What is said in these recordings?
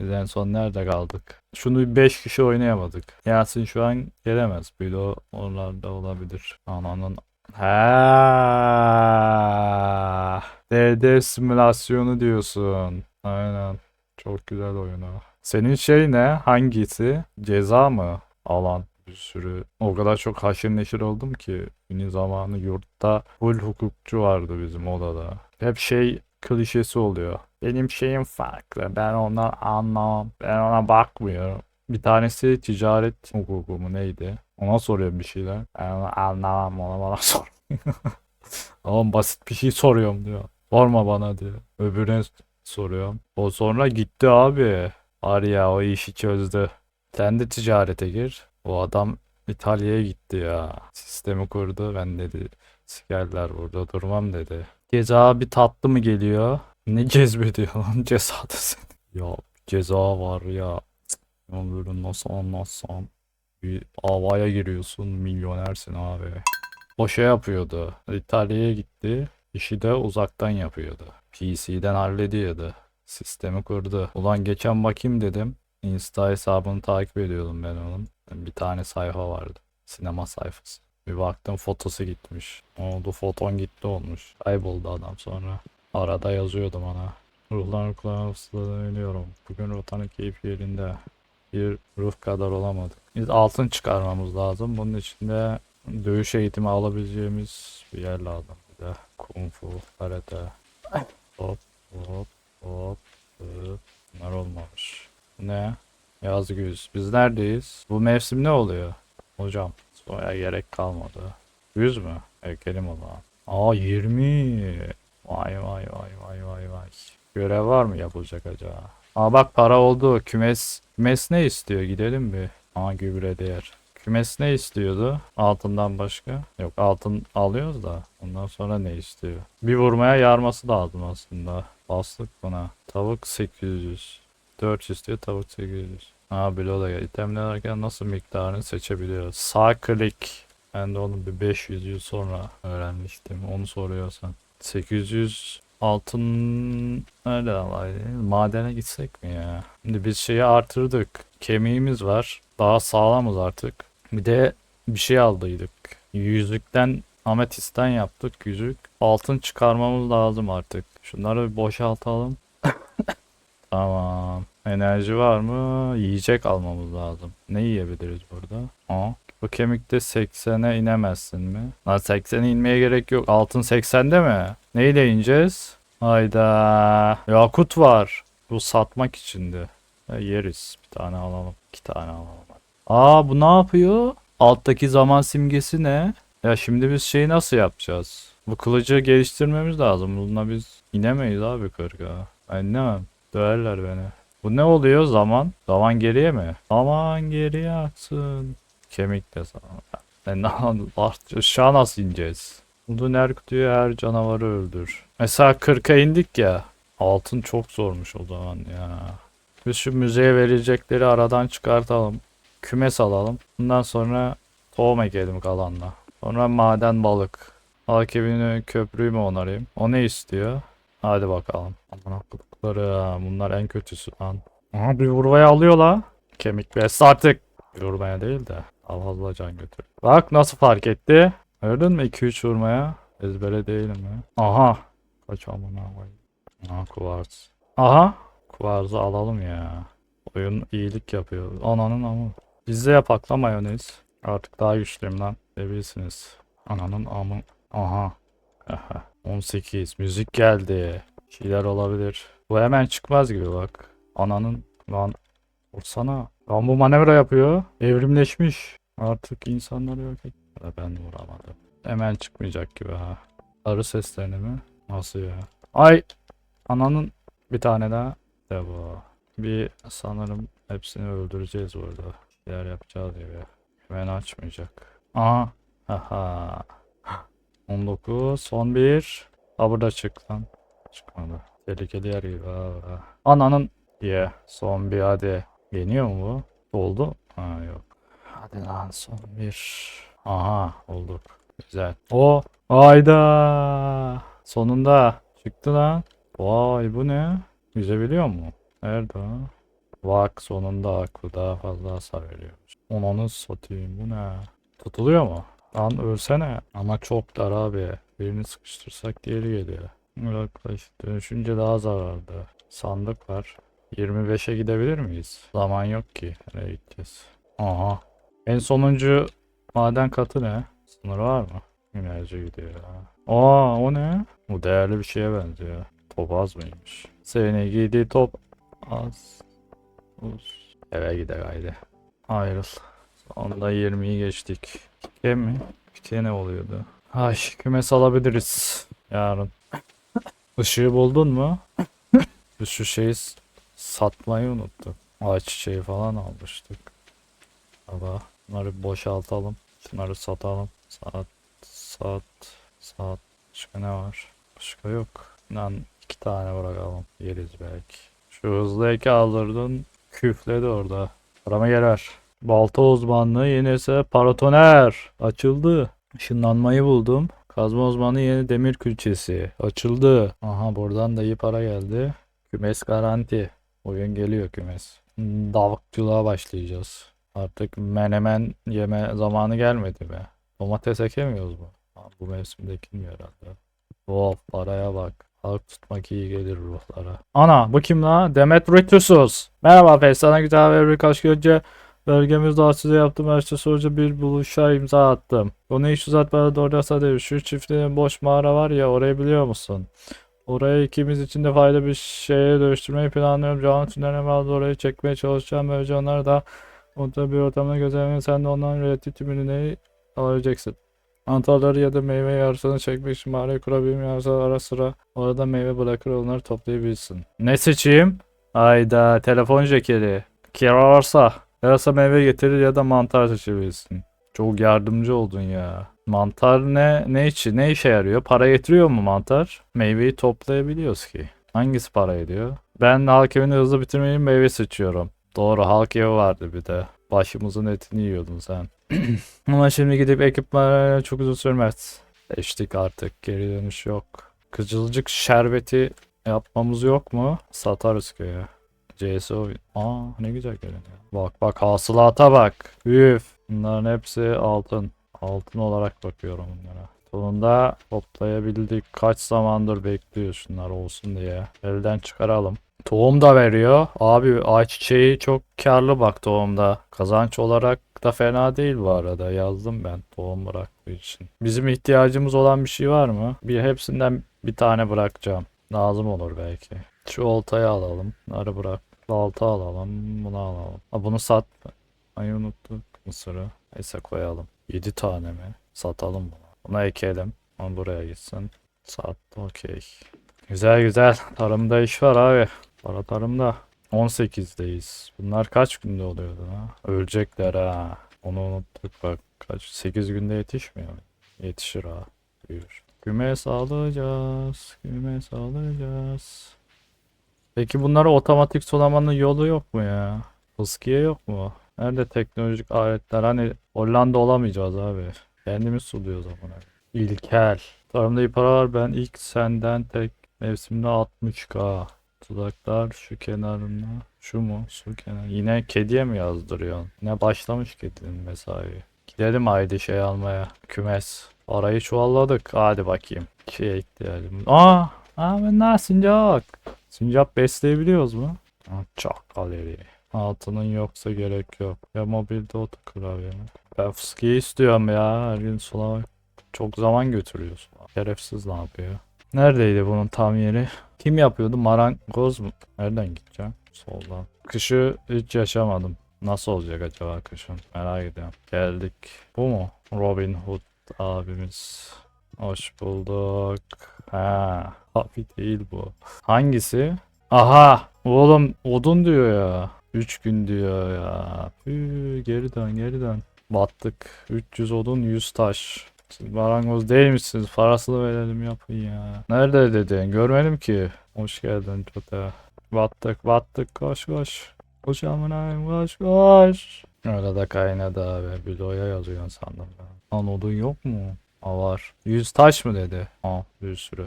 Biz en son nerede kaldık? Şunu 5 kişi oynayamadık. Yasin şu an gelemez. Bir de olabilir. Ananın Ha. DD simülasyonu diyorsun. Aynen. Çok güzel oyun o. Senin şey ne? Hangisi? Ceza mı? Alan bir sürü. O kadar çok haşır neşir oldum ki. Benim zamanı yurtta full hukukçu vardı bizim odada. Hep şey klişesi oluyor. Benim şeyim farklı. Ben ondan anlamam. Ben ona bakmıyorum. Bir tanesi ticaret hukuku mu neydi? Ona soruyorum bir şeyler. Ben onu anlamam ona bana sor. Ama basit bir şey soruyorum diyor. Sorma bana diyor. Öbürüne soruyorum. O sonra gitti abi. Var ya o işi çözdü. Sen de ticarete gir. O adam İtalya'ya gitti ya. Sistemi kurdu. Ben dedi sikerler burada durmam dedi. Ceza bir tatlı mı geliyor? Ne cezbediyor lan cezada seni? Ya ceza var ya. Ya böyle nasıl anlatsam. Bir havaya giriyorsun milyonersin abi. O şey yapıyordu. İtalya'ya gitti. İşi de uzaktan yapıyordu. PC'den hallediyordu. Sistemi kurdu. Ulan geçen bakayım dedim. Insta hesabını takip ediyordum ben onun. Bir tane sayfa vardı. Sinema sayfası. Bir baktım fotosu gitmiş. Oldu foton gitti olmuş. Kayboldu adam sonra. Arada yazıyordum ona. Ruhlar kulağına ölüyorum. Bugün rotanın keyfi yerinde. Bir ruh kadar olamadık. Biz altın çıkarmamız lazım. Bunun için de dövüş eğitimi alabileceğimiz bir yer lazım. Bir de kung fu, karate. Hop hop hop hop. Bunlar olmamış. Ne? Yaz güz. Biz neredeyiz? Bu mevsim ne oluyor? Hocam. Soya gerek kalmadı. 100 mü? Ekelim o zaman. Aa 20. Vay vay vay vay vay vay. Görev var mı yapılacak acaba? Aa bak para oldu. Kümes kümes ne istiyor? Gidelim bir. Aa gübre değer. Kümes ne istiyordu? Altından başka? Yok altın alıyoruz da. Ondan sonra ne istiyor? Bir vurmaya yarması lazım aslında. Bastık buna. Tavuk 800. 400 diyor tavuk 800. Ha bile o da gel. İtemler alırken nasıl miktarını seçebiliyoruz? Sağ klik. Ben de onu bir 500 yıl sonra öğrenmiştim. Onu soruyorsan. 800 altın nerede alaydı? Madene gitsek mi ya? Şimdi biz şeyi artırdık. Kemiğimiz var. Daha sağlamız artık. Bir de bir şey aldıydık. Yüzükten ametisten yaptık yüzük. Altın çıkarmamız lazım artık. Şunları bir boşaltalım. Tamam. Enerji var mı? Yiyecek almamız lazım. Ne yiyebiliriz burada? Aa. Bu kemikte 80'e inemezsin mi? Lan 80'e inmeye gerek yok. Altın 80'de mi? Neyle ineceğiz? Hayda. Yakut var. Bu satmak içindi. E, yeriz. Bir tane alalım. İki tane alalım. Aa bu ne yapıyor? Alttaki zaman simgesi ne? Ya şimdi biz şeyi nasıl yapacağız? Bu kılıcı geliştirmemiz lazım. Bununla biz inemeyiz abi 40'a. Ben. Döverler beni. Bu ne oluyor zaman? Zaman geriye mi? Zaman geriye aksın. Kemik de zaman. Ben ne Aşağı nasıl ineceğiz? Udun Erkut'u her canavarı öldür. Mesela 40'a indik ya. Altın çok zormuş o zaman ya. Biz şu müzeye verilecekleri aradan çıkartalım. Kümes alalım. Bundan sonra tohum ekelim kalanla. Sonra maden balık. Balık evini köprüyü mü onarayım? O ne istiyor? Hadi bakalım. Aman akıllıkları. Bunlar en kötüsü lan. Aha bir vurmaya alıyor la. Kemik bes artık. Bir değil de. Al fazla can götür. Bak nasıl fark etti. Gördün mü 2-3 vurmaya? Ezbere değilim ya. Aha. Kaç amına koyayım. Aha kuvars. Aha. Kuvarzı alalım ya. Oyun iyilik yapıyor. Ananın amı. Biz de yapak la mayonez. Artık daha güçlüyüm lan. Sebilirsiniz. Ananın amı. Aha. Aha. 18. Müzik geldi. Şeyler olabilir. Bu hemen çıkmaz gibi bak. Ananın lan vursana. Lan bu manevra yapıyor. Evrimleşmiş. Artık insanları yok et. Ben vuramadım. Hemen çıkmayacak gibi ha. Arı seslerini mi? Nasıl ya? Ay! Ananın bir tane daha. De bu. Bir sanırım hepsini öldüreceğiz burada. Şeyler yapacağız gibi. Hemen açmayacak. Aha. Aha. 19. Son bir. Ha burada çık lan. Çıkmadı. Tehlikeli yer gibi. ha. Ananın. Ye. Son bir hadi. Yeniyor mu bu? Oldu. Ha yok. Hadi lan son bir. Aha olduk. Güzel. O. Ayda. Sonunda. Çıktı lan. Vay bu ne? Yüzebiliyor mu? Nerede o? Bak sonunda aklı daha fazla hasar veriyormuş. Onu satayım bu ne? Tutuluyor mu? Lan ölsene. Ama çok dar abi. Birini sıkıştırsak diğeri geliyor. Yaklaş. Dönüşünce daha zararlı. Sandık var. 25'e gidebilir miyiz? Zaman yok ki. Nereye gideceğiz? Aha. En sonuncu maden katı ne? Sınırı var mı? Enerji gidiyor. Aa o ne? Bu değerli bir şeye benziyor. Top az mıymış? Seni gidi top az. Uz. Eve gider haydi. Ayrıl. Sonunda 20'yi geçtik. Pike mi? Pike ne oluyordu? Ay kümes alabiliriz. Yarın. Işığı buldun mu? Biz şu şeyi satmayı unuttuk. Ağaç çiçeği falan almıştık. Baba bunları boşaltalım. Şunları satalım. Saat, saat, saat. Başka ne var? Başka yok. Lan iki tane bırakalım. Yeriz belki. Şu hızlı eki aldırdın. Küfledi orada. Arama gelir. Balta uzmanlığı yenisi paratoner. Açıldı. Işınlanmayı buldum. Kazma uzmanı yeni demir külçesi. Açıldı. Aha buradan da iyi para geldi. Kümes garanti. Oyun geliyor kümes. Davukçuluğa başlayacağız. Artık menemen yeme zamanı gelmedi be. Domates ekemiyoruz mu? Bu mevsimde ekilmiyor herhalde. Of paraya bak. Halk tutmak iyi gelir ruhlara. Ana bu kim la? Demetritus. Merhaba Fes. Sana güzel ve birkaç gün önce bölgemizde size yaptığım her şey sonucu bir buluşa imza attım. Bunu hiç uzatmadan doğrusa değil. Şu çiftliğin boş mağara var ya orayı biliyor musun? Orayı ikimiz için de faydalı bir şeye dönüştürmeyi planlıyorum. Canlı tünelime bağlı orayı çekmeye çalışacağım. Böylece onlar da Orada bir ortamda gözlemleyin. Sen de ondan ürettiği tüm ürünleri alabileceksin. Mantarları ya da meyve yarısını çekmek için mağarayı kurabilirim. Yarısı ara sıra orada meyve bırakır onları toplayabilirsin. Ne seçeyim? Ayda telefon jekeri. Kirarsa. Yarasa meyve getirir ya da mantar seçebilirsin. Çok yardımcı oldun ya. Mantar ne ne için ne işe yarıyor? Para getiriyor mu mantar? Meyveyi toplayabiliyoruz ki. Hangisi para ediyor? Ben halk evini hızlı bitirmeyi meyve seçiyorum. Doğru halk evi vardı bir de. Başımızın etini yiyordun sen. Ama şimdi gidip ekipmana çok uzun sürmez. Seçtik artık geri dönüş yok. Kızılcık şerbeti yapmamız yok mu? Satarız köye. CSO. Aa ne güzel görünüyor. Bak bak hasılata bak. Üf. Bunların hepsi altın. Altın olarak bakıyorum bunlara. Sonunda toplayabildik. Kaç zamandır bekliyoruz şunlar olsun diye. Elden çıkaralım. Tohum da veriyor. Abi ayçiçeği çok karlı bak tohumda. Kazanç olarak da fena değil bu arada. Yazdım ben tohum bıraktığı için. Bizim ihtiyacımız olan bir şey var mı? Bir hepsinden bir tane bırakacağım. Lazım olur belki. Şu oltayı alalım. Bunları bırak. Balta alalım. Bunu alalım. Ha, bunu sat. Ay unuttuk. Mısırı. Neyse koyalım. 7 tane mi? Satalım bunu. Buna ekelim. Onu buraya gitsin. Sat. Okey. Güzel güzel. Tarımda iş var abi. Para tarımda. 18'deyiz. Bunlar kaç günde oluyordu ha? Ölecekler ha. Onu unuttuk bak. Kaç? 8 günde yetişmiyor. Yetişir ha. Buyur. Kümes alacağız. Kümes alacağız. Peki bunlara otomatik sulamanın yolu yok mu ya? Fıskiye yok mu? Nerede teknolojik aletler? Hani Hollanda olamayacağız abi. Kendimiz suluyoruz ama. İlkel. Tarımda iyi para var. Ben ilk senden tek mevsimde 60k. Tuzaklar şu kenarına. Şu mu? Şu kenar. Yine kediye mi yazdırıyorsun? Yine başlamış kedinin mesai. Gidelim haydi şey almaya. Kümes. Parayı çuvalladık. Hadi bakayım. Şeye ihtiyacım. Aa! Aa ben daha sincap. Sincap besleyebiliyoruz mu? Çok galeri. Altının yoksa gerek yok. Ya mobilde otoklavye mi? Ben fıskiyi istiyorum ya. Her gün sulamak çok zaman götürüyorsun. Şerefsiz ne yapıyor? Neredeydi bunun tam yeri? Kim yapıyordu? Marangoz mu? Nereden gideceğim? Soldan. Kışı hiç yaşamadım. Nasıl olacak acaba kışın? Merak ediyorum. Geldik. Bu mu? Robin Hood abimiz. Hoş bulduk. Ha, abi değil bu. Hangisi? Aha! Oğlum odun diyor ya. 3 gün diyor ya. Üü, geri dön geri dön. Battık. 300 odun 100 taş. Siz marangoz değil misiniz? Parasını verelim yapın ya. Nerede dedin? Görmedim ki. Hoş geldin Çote. Battık battık koş koş. Koş amına koş koş. De kaynadı abi. Biloya yazıyorsun sandım ben. Lan odun yok mu? Aa var. 100 taş mı dedi? Aa bir sürü.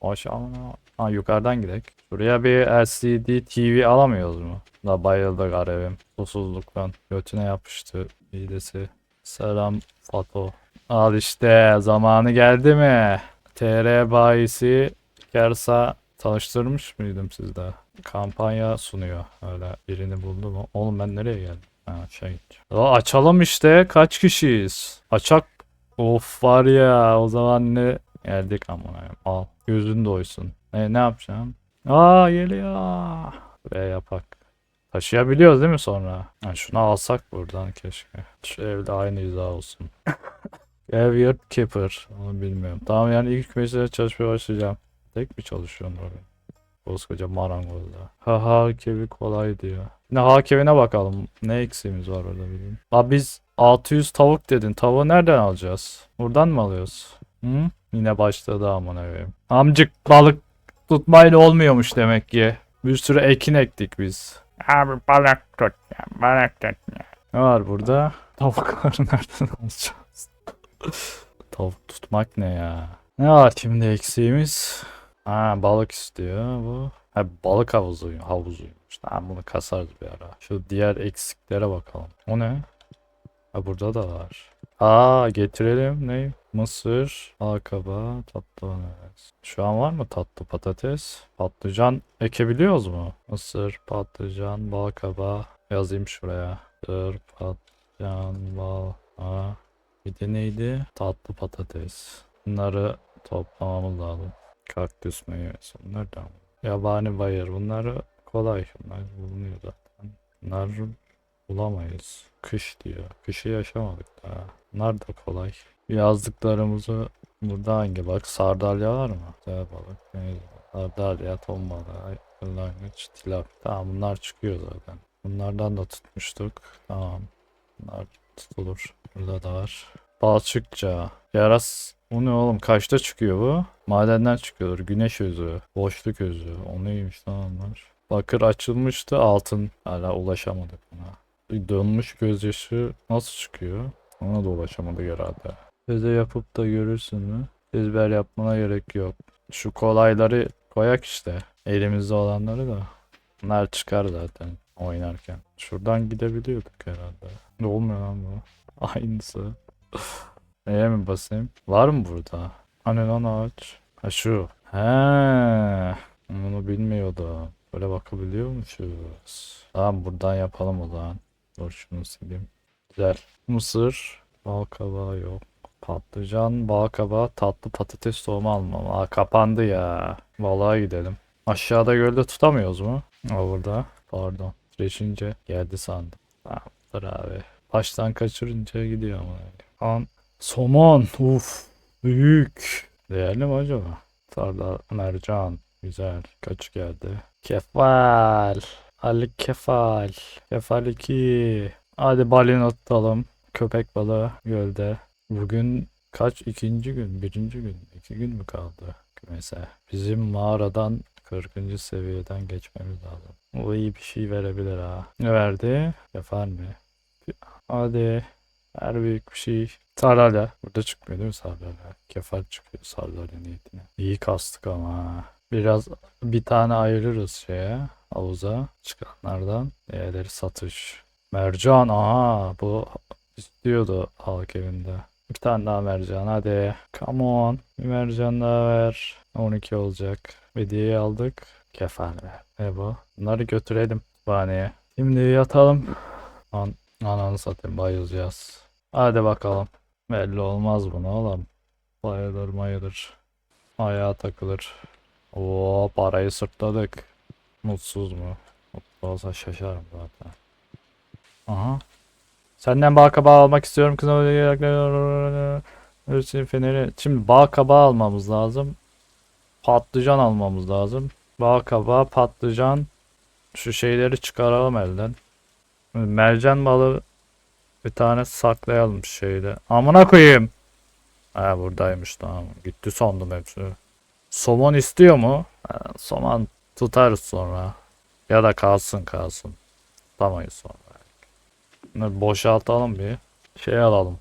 Koş amına. Ha yukarıdan gidelim. Buraya bir LCD TV alamıyoruz mu? Da bayıldı garibim. Susuzluktan. Götüne yapıştı midesi. Selam Fato. Al işte zamanı geldi mi? TR bayisi Kersa tanıştırmış mıydım sizde? Kampanya sunuyor. Öyle birini buldu mu? Oğlum ben nereye geldim? Ha şey. Ya açalım işte. Kaç kişiyiz? Açak. Of var ya o zaman ne geldik ama al gözün doysun. E, ne yapacağım? Aa geliyor. Ve yapak. Taşıyabiliyoruz değil mi sonra? Ha, şunu alsak buradan keşke. Şu evde aynı hiza olsun. Graveyard Keeper. Onu bilmiyorum. Tamam yani ilk mesela çalışmaya başlayacağım. Tek mi çalışıyorsun orada? Koskoca marangozda. Ha hakevi kolay diyor. Ne hakevine bakalım. Ne eksiğimiz var orada bileyim. Abi biz 600 tavuk dedin. Tavuğu nereden alacağız? Buradan mı alıyoruz? Hı? Yine başladı aman evim. Amcık balık tutmayla olmuyormuş demek ki. Bir sürü ekin ektik biz. Abi balık tut ya, balık tut ya. Ne var burada? Tavukları nereden alacağız? Tavuk tutmak ne ya? Ne var şimdi eksiğimiz? Ha balık istiyor bu. Ha balık havuzu havuzuymuş. Tamam bunu kasarız bir ara. Şu diğer eksiklere bakalım. O ne? Ha burada da var. Aa getirelim ne? Mısır, akaba, tatlı patates. Şu an var mı tatlı patates? Patlıcan ekebiliyoruz mu? Mısır, patlıcan, balkaba yazayım şuraya. Mısır, patlıcan, bal, bir de neydi? Tatlı patates. Bunları toplamamız lazım. Kaktüs meyvesi. Bunlar da Yabani bayır. Bunları kolay. Bunlar bulunuyor zaten. Bunlar bulamayız. Kış diyor. Kışı yaşamadık daha. Bunlar da kolay. Yazdıklarımızı burada hangi bak sardalya var mı? Güzel balık. Neydi? Sardalya, ton balığı, kırlangıç, tilap. Tamam bunlar çıkıyor zaten. Bunlardan da tutmuştuk. Tamam. Bunlar tutulur. Burada da var. Balçıkça. Yaras. Bu ne oğlum? Kaçta çıkıyor bu? Madenden çıkıyordur. Güneş özü. Boşluk özü. O neymiş lan onlar? Bakır açılmıştı. Altın. Hala ulaşamadık buna. Dönmüş gözyaşı nasıl çıkıyor? Ona da ulaşamadık herhalde. Öze yapıp da görürsün mü? Ezber yapmana gerek yok. Şu kolayları koyak işte. Elimizde olanları da. Bunlar çıkar zaten oynarken. Şuradan gidebiliyorduk herhalde. Ne olmuyor lan bu? Aynısı. Neye mi basayım? Var mı burada? Hani lan ağaç? Ha şu. He. Bunu bilmiyordum. Böyle bakabiliyormuşuz. Tamam buradan yapalım o zaman. Dur şunu sileyim. Güzel. Mısır. Bal kabağı yok. Patlıcan, bal kabağı, tatlı patates tohumu almam. Aa kapandı ya. Balığa gidelim. Aşağıda gölde tutamıyoruz mu? Aa burada. Pardon. Geçince geldi sandım. Tamamdır abi. Baştan kaçırınca gidiyor ama. An somon. Uf. Büyük. Değerli mi acaba? Tarla mercan. Güzel. Kaç geldi? Kefal. Ali kefal. Kefal 2. Hadi balina tutalım. Köpek balığı gölde. Bugün kaç? ikinci gün? Birinci gün? iki gün mü kaldı? Mesela bizim mağaradan 40. seviyeden geçmemiz lazım. O iyi bir şey verebilir ha. Ne verdi? Yapar mı? Hadi. Her büyük bir şey. Sardalya. Burada çıkmıyor değil mi sardalya? Kefal çıkıyor sardalya niyetine. İyi kastık ama. Biraz bir tane ayırırız şeye. Havuza çıkanlardan. Diğerleri satış. Mercan. Aha bu istiyordu halk evinde. Bir tane daha mercan hadi. Come on. Bir mercan daha ver. 12 olacak. Hediyeyi aldık. Kefal ver. Ne bu? Bunları götürelim kütüphaneye. Şimdi yatalım. An ananı satayım bayılacağız. Hadi bakalım. Belli olmaz bunu oğlum. Bayılır mayılır. Ayağa takılır. Oo parayı sırtladık. Mutsuz mu? Mutlu olsa şaşarım zaten. Aha. Senden bal kabağı almak istiyorum kızım. Ölçün feneri. Şimdi bal kabağı almamız lazım. Patlıcan almamız lazım. Bal kabağı, patlıcan. Şu şeyleri çıkaralım elden. Mercan balığı bir tane saklayalım şeyde. Amına koyayım. Ha buradaymış tamam. Gitti sandım hepsi. Somon istiyor mu? Ha, somon tutarız sonra. Ya da kalsın kalsın. Tutamayız sonra. Bunları boşaltalım bir. Şey alalım.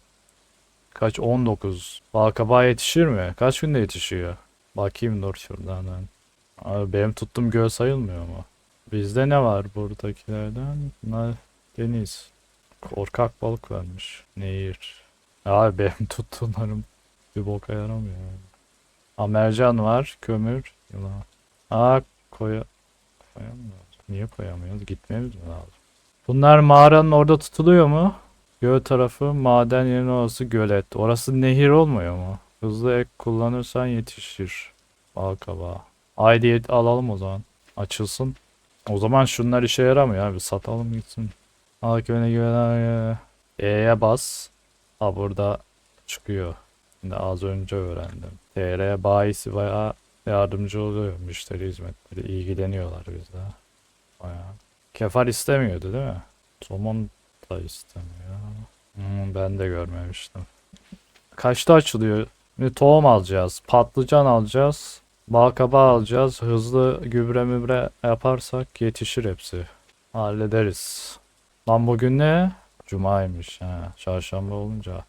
Kaç? 19. Balkabağı yetişir mi? Kaç günde yetişiyor? Bakayım dur şuradan ben. Abi benim tuttuğum göl sayılmıyor mu? Bizde ne var buradakilerden? Bunlar deniz. Korkak balık vermiş. Nehir. Abi benim tuttuğumlarım bir boka yaramıyor. Ha mercan var, kömür, yılan. Aa koya... Koyamıyoruz. Niye koyamıyoruz? Gitmemiz mi lazım? Bunlar mağaranın orada tutuluyor mu? Göl tarafı maden yerine orası gölet. Orası nehir olmuyor mu? Hızlı ek kullanırsan yetişir. Bal kabağı. Haydi yet- alalım o zaman. Açılsın. O zaman şunlar işe yaramıyor abi. Satalım gitsin. Al köyüne güven. E'ye bas. Ha burada çıkıyor. Şimdi az önce öğrendim. TR bayisi bayağı yardımcı oluyor. Müşteri hizmetleri ilgileniyorlar bizde. Bayağı. Kefal istemiyordu değil mi? Somon da istemiyor. Hmm, ben de görmemiştim. Kaçta açılıyor? Şimdi tohum alacağız. Patlıcan alacağız. Balkabağı alacağız. Hızlı gübre mübre yaparsak yetişir hepsi. Hallederiz. Lan bugün ne? Cuma'ymış. Ha, çarşamba olunca.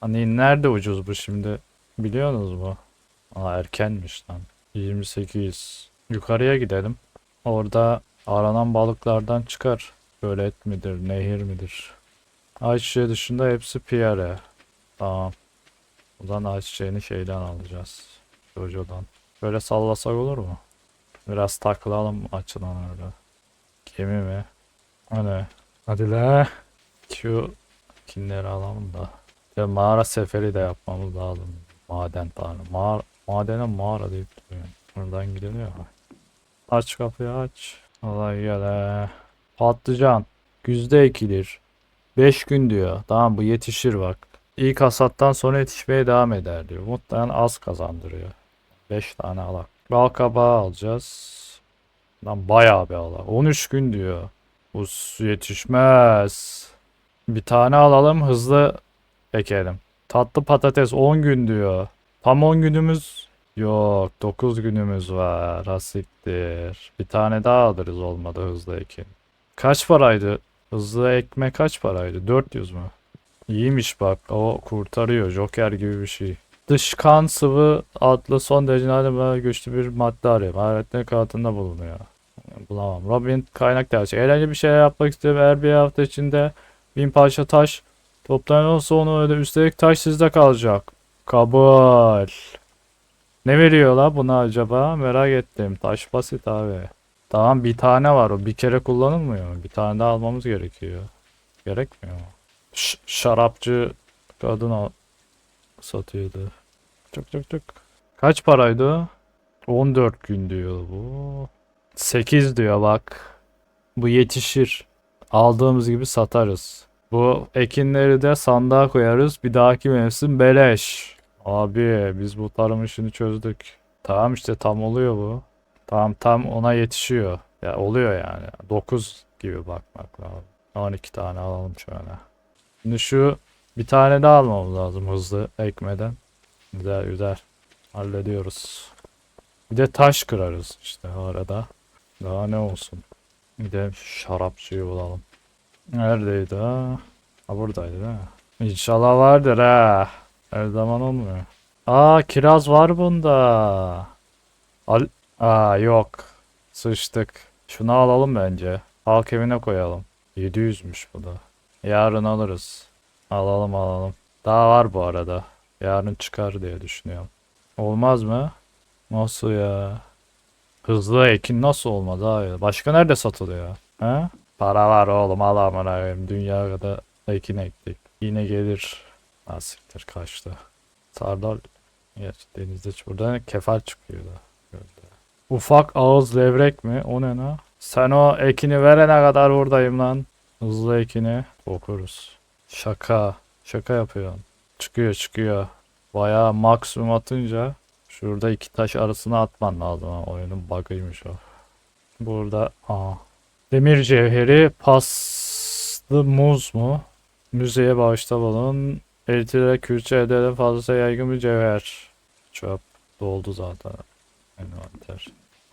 Hani nerede ucuz bu şimdi? Biliyorsunuz mu? Aa erkenmiş lan. 28. Yukarıya gidelim. Orada aranan balıklardan çıkar. Gölet midir, nehir midir? Ayçiçeği dışında hepsi piyare. Tamam. O zaman ayçiçeğini şeyden alacağız. Jojo'dan. Böyle sallasak olur mu? Biraz takılalım açılan öyle. Gemi mi? Ne? Hadi la. Şu kinleri alalım da. Ya mağara seferi de yapmamız lazım. Maden tanrı. Mağara, madene mağara deyip duruyor. Buradan gidiliyor. Aç kapıyı aç. Olay gele. Patlıcan. Güzde ekilir. 5 gün diyor. Tamam bu yetişir bak. İlk hasattan sonra yetişmeye devam eder diyor. Muhtemelen az kazandırıyor. 5 tane alak. Bal kabağı alacağız. Lan bayağı bir alak. 13 gün diyor. Bu yetişmez. Bir tane alalım hızlı ekelim. Tatlı patates 10 gün diyor. Tam 10 günümüz yok. 9 günümüz var. Hasiktir. Bir tane daha alırız olmadı hızlı ekin. Kaç paraydı? Hızlı ekme kaç paraydı? 400 mü? İyiymiş bak. O kurtarıyor. Joker gibi bir şey. Dış kan sıvı adlı son derece nadir güçlü bir madde arıyor. Maharetler kanatında bulunuyor. Bulamam. Robin kaynak tercih. Eğlenceli bir şeyler yapmak istiyorum. Eğer bir hafta içinde bin parça taş toplanırsa onu öyle. Üstelik taş sizde kalacak. Kabul. Ne veriyor la buna acaba? Merak ettim. Taş basit abi. Tamam bir tane var o. Bir kere kullanılmıyor mu? Bir tane daha almamız gerekiyor. Gerekmiyor mu? Ş- şarapçı kadın al satıyordu. Çok çok çok. Kaç paraydı o? 14 gün diyor bu. 8 diyor bak. Bu yetişir. Aldığımız gibi satarız. Bu ekinleri de sandığa koyarız. Bir dahaki mevsim beleş. Abi biz bu tarım işini çözdük. Tamam işte tam oluyor bu. Tamam tam ona yetişiyor. Ya oluyor yani. 9 gibi bakmak lazım. 12 tane alalım şöyle. Şimdi şu bir tane daha almamız lazım hızlı ekmeden. Güzel güzel. Hallediyoruz. Bir de taş kırarız işte arada. Daha ne olsun. Bir de şarapçıyı bulalım. Neredeydi ha? Ha buradaydı değil? İnşallah vardır ha. Her zaman olmuyor. Aa kiraz var bunda. Al Aa yok. Sıçtık. Şunu alalım bence. Halk evine koyalım. 700'müş bu da. Yarın alırız. Alalım alalım. Daha var bu arada. Yarın çıkar diye düşünüyorum. Olmaz mı? Nasıl ya? Hızlı ekin nasıl olmaz abi? Başka nerede satılıyor? He? Para var oğlum al amına koyayım. Dünya kadar ekin ektik. Yine gelir. Asiktir kaçtı. Sardal Gerçi denizde ç- burada kefal çıkıyor da. Gölde. Ufak ağız levrek mi? O ne la? Sen o ekini verene kadar buradayım lan. Hızlı ekini okuruz. Şaka. Şaka yapıyorsun. Çıkıyor çıkıyor. Bayağı maksimum atınca şurada iki taş arasına atman lazım. ha. Oyunun bug'ıymış o. Burada aa. Demir cevheri paslı muz mu? Müzeye bağışta bulun. Eritilerek külçe elde eden fazla yaygın bir cevher. Çöp doldu zaten. Envanter.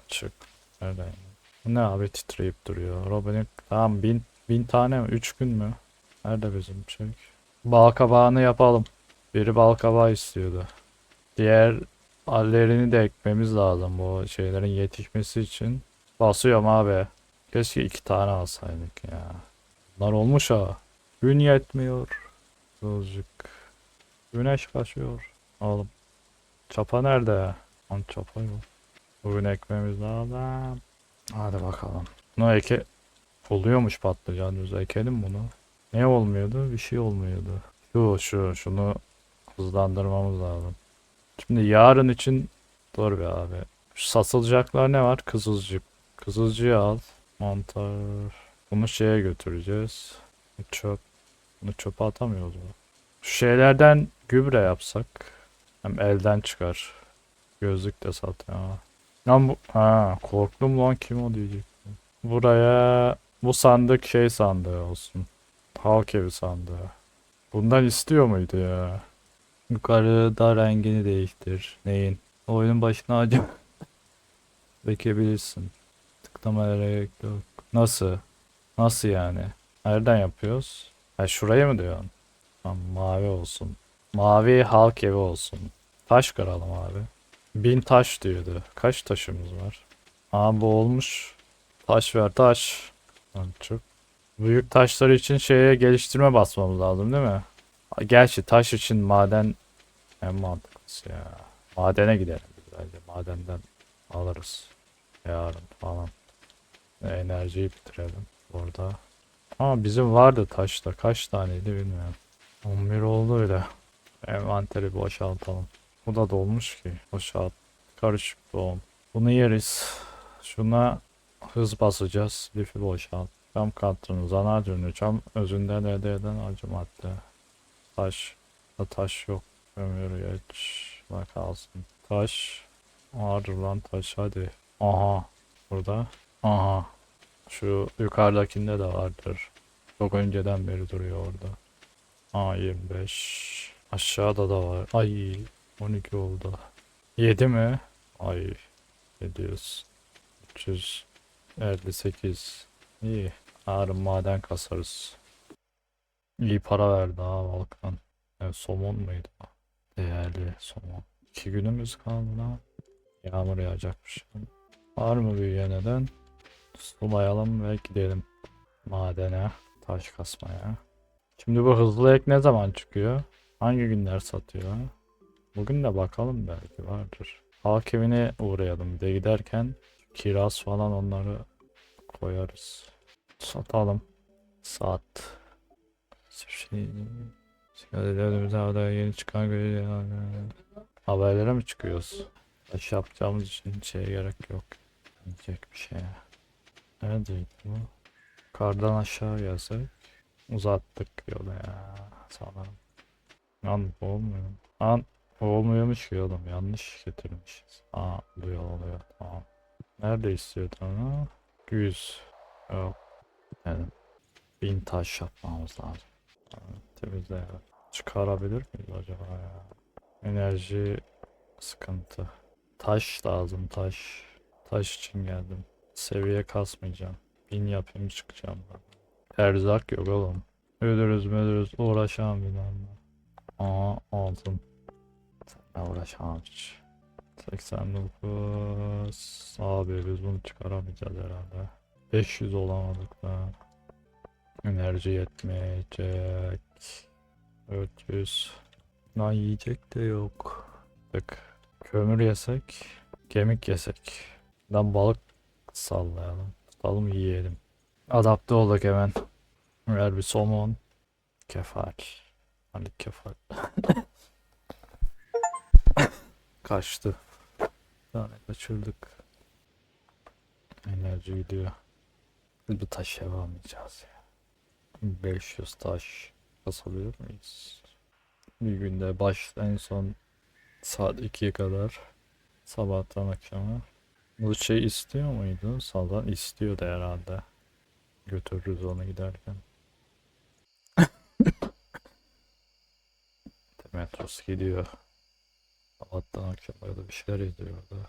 Açık. Nereden? Ne abi titreyip duruyor. Robin'in tamam bin, bin tane mi? Üç gün mü? Nerede bizim şey? Bal kabağını yapalım. Biri bal kabağı istiyordu. Diğer Hallerini de ekmemiz lazım bu şeylerin yetişmesi için. Basıyorum abi. Keşke iki tane alsaydık ya. Bunlar olmuş ha. Gün yetmiyor. Azıcık. Güneş kaçıyor. Oğlum. Çapa nerede? Lan çapa yok. Bugün ekmemiz lazım. Hadi bakalım. Bunu eke... Oluyormuş patlıcan düz. Ekelim bunu. Ne olmuyordu? Bir şey olmuyordu. Şu şu şunu hızlandırmamız lazım. Şimdi yarın için dur be abi. Şu satılacaklar ne var? Kızılcık. Kızılcığı al. Mantar. Bunu şeye götüreceğiz. Çöp. Bunu çöpe atamıyoruz mu? Şu şeylerden gübre yapsak. Hem elden çıkar. Gözlük de sat ya. Lan bu... Ha korktum lan kim o diyecek. Buraya bu sandık şey sandığı olsun. Halk evi sandığı. Bundan istiyor muydu ya? Yukarıda rengini değiştir. Neyin? Oyunun başına acı. Bekebilirsin. Tıklamaya gerek yok. Nasıl? Nasıl yani? Nereden yapıyoruz? Ha şuraya mı diyorsun? Tamam mavi olsun. Mavi halk evi olsun. Taş kıralım abi. Bin taş diyordu. Kaç taşımız var? Aa bu olmuş. Taş ver taş. Çok. Büyük taşlar için şeye geliştirme basmamız lazım değil mi? Gerçi taş için maden en mantıklısı ya. Madene gidelim bence. Madenden alırız. Yarın falan. Enerjiyi bitirelim orada. Ama bizim vardı taşta. Kaç taneydi bilmiyorum. 11 oldu öyle. Envanteri boşaltalım. Bu da dolmuş ki. Boşalt. Karışık doğum. Bunu yeriz. Şuna hız basacağız. Lifi boşalt. Cam kattını, zanar ürünü, cam özünden elde eden acı madde. Taş. Da taş yok. Ömür geç. Bak kalsın. Taş. Vardır lan taş hadi. Aha. Burada. Aha. Şu yukarıdakinde de vardır. Çok önceden beri duruyor orada. Aa 25. Aşağıda da var. Ay 12 oldu. 7 mi? Ay 700. 358. İyi. Yarın maden kasarız. İyi para verdi ha Volkan. Evet, somon muydu? Değerli somon. İki günümüz kaldı lan. Yağmur yağacakmış. Var mı büyüyen neden? Sulayalım ve gidelim madene, taş kasmaya. Şimdi bu hızlı ek ne zaman çıkıyor? Hangi günler satıyor? Bugün de bakalım belki vardır. Halk evine uğrayalım de giderken kiraz falan onları koyarız. Satalım. Sat. Şey, Önümüzde havada yeni çıkan gö- haberlere mi çıkıyoruz? Taş yapacağımız için şeye gerek yok. Diyecek bir şey. Neredeydi bu? Kardan aşağı gelsek. Uzattık yolu ya. Sanırım. Lan olmuyor. Lan olmuyormuş ki oğlum. Yanlış getirmişiz. Aa bu yol oluyor. Tamam. Nerede istiyordun onu? 100. Yok. Yani bin taş yapmamız lazım. Tamam, Temizle ya. Çıkarabilir miyiz acaba ya? Enerji sıkıntı. Taş lazım taş. Taş için geldim. Seviye kasmayacağım. Bin yapayım çıkacağım. Erzak yok oğlum. Ölürüz ölürüz uğraşamam daha. Aa aldım. Seninle uğraşamam hiç. 89 Abi biz bunu çıkaramayacağız herhalde. 500 olamadık da. Enerji yetmeyecek. 400. Lan yiyecek de yok. Tık. Kömür yesek. Kemik yesek. Lan balık sallayalım. Tutalım yiyelim. Adapte olduk hemen. Ver bir somon. Kefal. Hani kefal. Kaçtı. Bir tane kaçırdık. Enerji gidiyor. Biz bu taş ev almayacağız ya. 500 taş basabilir miyiz? Bir günde baş en son saat 2'ye kadar sabahtan akşama. Bu şey istiyor muydu? Saldan istiyordu herhalde. Götürürüz onu giderken. Metros gidiyor. Sabahtan akşama kadar bir şeyler izliyor orada.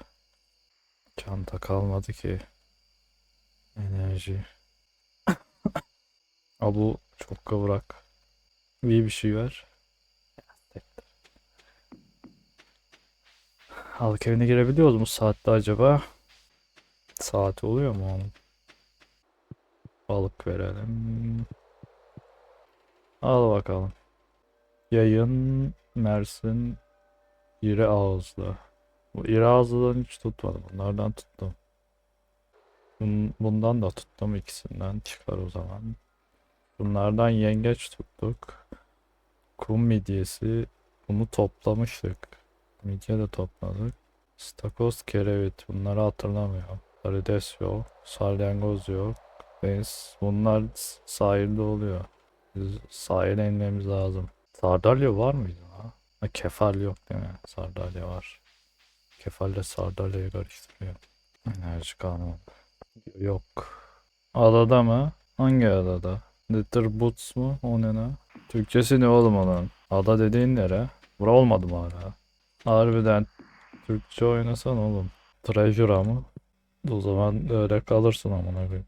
Çanta kalmadı ki. Enerji. Aa bu çok kıvrak. İyi bir şey ver. Halk evine girebiliyoruz mu saatte acaba? Saati oluyor mu onun? Balık verelim. Al bakalım. Yayın Mersin İri ağızlı. Bu iri ağızlıdan hiç tutmadım. Bunlardan tuttum. Bun- Bundan da tuttum ikisinden çıkar o zaman. Bunlardan yengeç tuttuk. Kum midyesi. Bunu toplamıştık. Midye de topladık. Stakoz kerevit. Bunları hatırlamıyorum. Karides yok. Salyangoz yok. Deniz. Bunlar sahilde oluyor. Biz sahile inmemiz lazım. Sardalya var mıydı ha? Ha, kefal yok değil mi? Sardalya var. Kefalle sardalyayı karıştırıyor. Enerji kalmadı. Yok. Adada mı? Hangi adada? Little Boots mu? O ne lan? Türkçesi ne oğlum onun? Ada dediğin nere? Bura olmadı mı hala? Harbiden Türkçe oynasan oğlum. Treasure'a mı? O zaman öyle kalırsın amına koyayım.